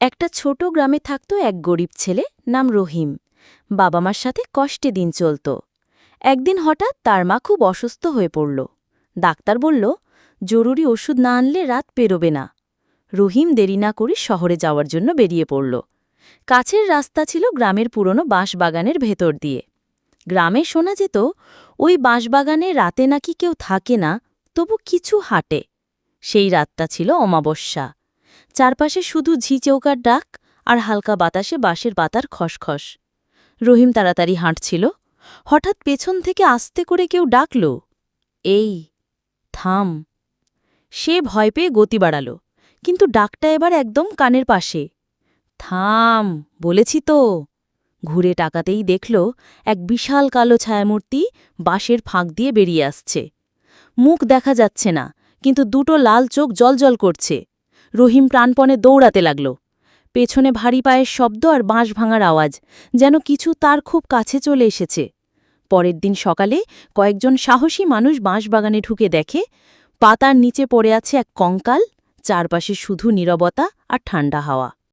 একটা ছোট গ্রামে থাকত এক গরিব ছেলে, নাম রহিম। বাবা মার সাথে কষ্টে দিন চলত। একদিন হঠাৎ তার মা খুব অসুস্থ হয়ে পড়ল। ডাক্তার বলল, জরুরি ওষুধ না আনলে রাত পেরোবে না। রহিম দেরি না করে শহরে যাওয়ার জন্য বেরিয়ে পড়ল। কাছের রাস্তা ছিল গ্রামের পুরনো বাঁশবাগানের ভেতর দিয়ে। গ্রামে শোনা যেত, ওই বাঁশবাগানে রাতে নাকি কেউ থাকে না, তবু কিছু হাঁটে। সেই রাতটা ছিল অমাবস্যা। চারপাশে শুধু ঝি চৌকার ডাক আর হালকা বাতাসে বাঁশের পাতার খসখস। রহিম তাড়াতাড়ি হাঁটছিল। হঠাৎ পেছন থেকে আস্তে করে কেউ ডাকল। এই, থাম। সে ভয় পেয়ে গতি বাড়াল, কিন্তু ডাকটা এবার একদম কানের পাশে। থাম, বলেছি তো। ঘুরে টাকাতেই দেখল এক বিশাল কালো ছায়ামূর্তি বাঁশের ফাঁক দিয়ে বেরিয়ে আসছে। মুখ দেখা যাচ্ছে না, কিন্তু দুটো লাল চোখ জলজল করছে। রহিম প্রাণপণে দৌড়াতে লাগল। পেছনে ভারী পায়ের শব্দ আর বাঁশ ভাঙার আওয়াজ, যেন কিছু তার খুব কাছে চলে এসেছে। পরের দিন সকালে কয়েকজন সাহসী মানুষ বাঁশবাগানে ঢুকে দেখে, পাতার নিচে পড়ে আছে এক কঙ্কাল, চারপাশে শুধু নীরবতা আর ঠান্ডা হাওয়া।